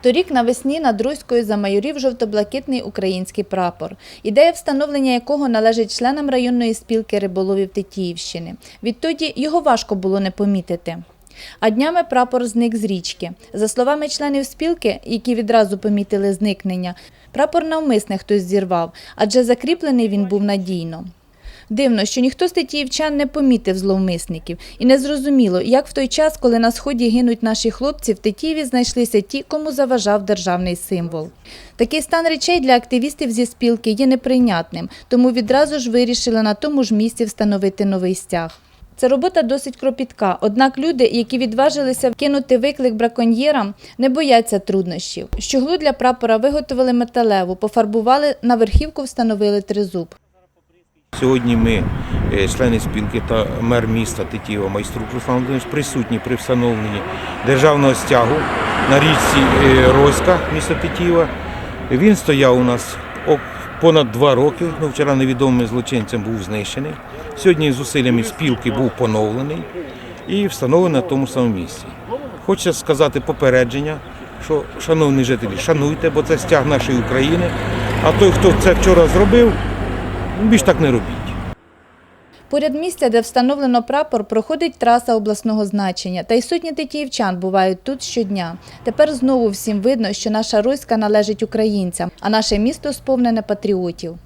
Торік навесні над Руською замайорів жовто-блакитний український прапор, ідея встановлення якого належить членам районної спілки риболовів Тетіївщини. Відтоді його важко було не помітити. А днями прапор зник з річки. За словами членів спілки, які відразу помітили зникнення, прапор навмисне хтось зірвав, адже закріплений він був надійно. Дивно, що ніхто з тетіївчан не помітив зловмисників, і не зрозуміло, як в той час, коли на сході гинуть наші хлопці, в Тетіїві знайшлися ті, кому заважав державний символ. Такий стан речей для активістів зі спілки є неприйнятним, тому відразу ж вирішили на тому ж місці встановити новий стяг. Це робота досить кропітка, однак люди, які відважилися кинути виклик браконьєрам, не бояться труднощів. Щоглу для прапора виготовили металеву, пофарбували, на верхівку встановили тризуб. Сьогодні ми, е, члени спілки та мер міста Тетіїва майструк Руслан Володимирович, присутні при встановленні державного стягу на річці е, Роська міста Тетіїва. Він стояв у нас понад два роки. Ну, вчора невідомим злочинцем був знищений. Сьогодні зусиллями спілки був поновлений і встановлений на тому самому місці. Хочеться сказати попередження, що, шановні жителі, шануйте, бо це стяг нашої України. А той, хто це вчора зробив, більш так не робіть. Поряд місця, де встановлено прапор, проходить траса обласного значення, та й сотні тетіївчан бувають тут щодня. Тепер знову всім видно, що наша Руська належить українцям, а наше місто сповнене патріотів.